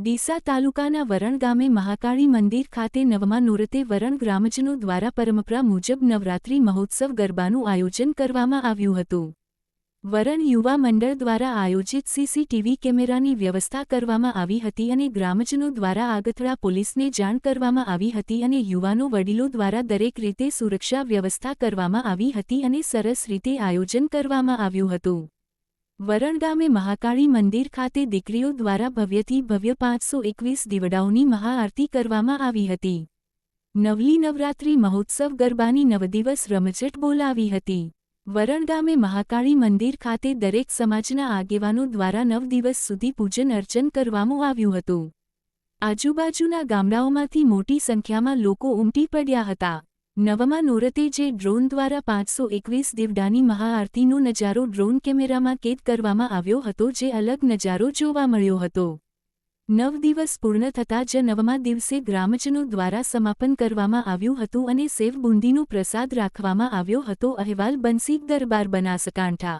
ડીસા તાલુકાના વરણ ગામે મહાકાળી મંદિર ખાતે નવમા નોરતે વરણ ગ્રામજનો દ્વારા પરંપરા મુજબ નવરાત્રિ મહોત્સવ ગરબાનું આયોજન કરવામાં આવ્યું હતું. વરણ યુવા મંડળ દ્વારા આયોજિત સીસીટીવી કેમેરાની વ્યવસ્થા કરવામાં આવી હતી અને ગ્રામજનો દ્વારા આગથળા પોલીસને જાણ કરવામાં આવી હતી અને યુવાનો વડીલો દ્વારા દરેક રીતે સુરક્ષા વ્યવસ્થા કરવામાં આવી હતી અને સરસ રીતે આયોજન કરવામાં આવ્યું હતું. વરણ ગામે મહાકાળી મંદિર ખાતે દીકરીઓ દ્વારા ભવ્યથી ભવ્ય પાંચસો એકવીસ દીવડાઓની મહાઆરતી કરવામાં આવી હતી. નવલી નવરાત્રિ મહોત્સવ ગરબાની નવદિવસ રમઝટ બોલાવી હતી. વરણગામે મહાકાળી મંદિર ખાતે દરેક સમાજના આગેવાનો દ્વારા નવ દિવસ સુધી પૂજન અર્ચન કરવામાં આવ્યું હતું. આજુબાજુના ગામડાઓમાંથી મોટી સંખ્યામાં લોકો ઉમટી પડ્યા હતા. નવમા નોરતે જે ડ્રોન દ્વારા પાંચસો એકવીસ દીવડાની મહાઆરતીનો નજારો ડ્રોન કેમેરામાં કેદ કરવામાં આવ્યો હતો જે અલગ નજારો જોવા મળ્યો હતો. નવ દિવસ પૂર્ણ થતાં જ નવમા દિવસે ગ્રામજનો દ્વારા સમાપન કરવામાં આવ્યું હતું અને સેવ બુંદીનો પ્રસાદ રાખવામાં આવ્યો હતો. અહેવાલ બંસી દરબાર બનાસકાંઠા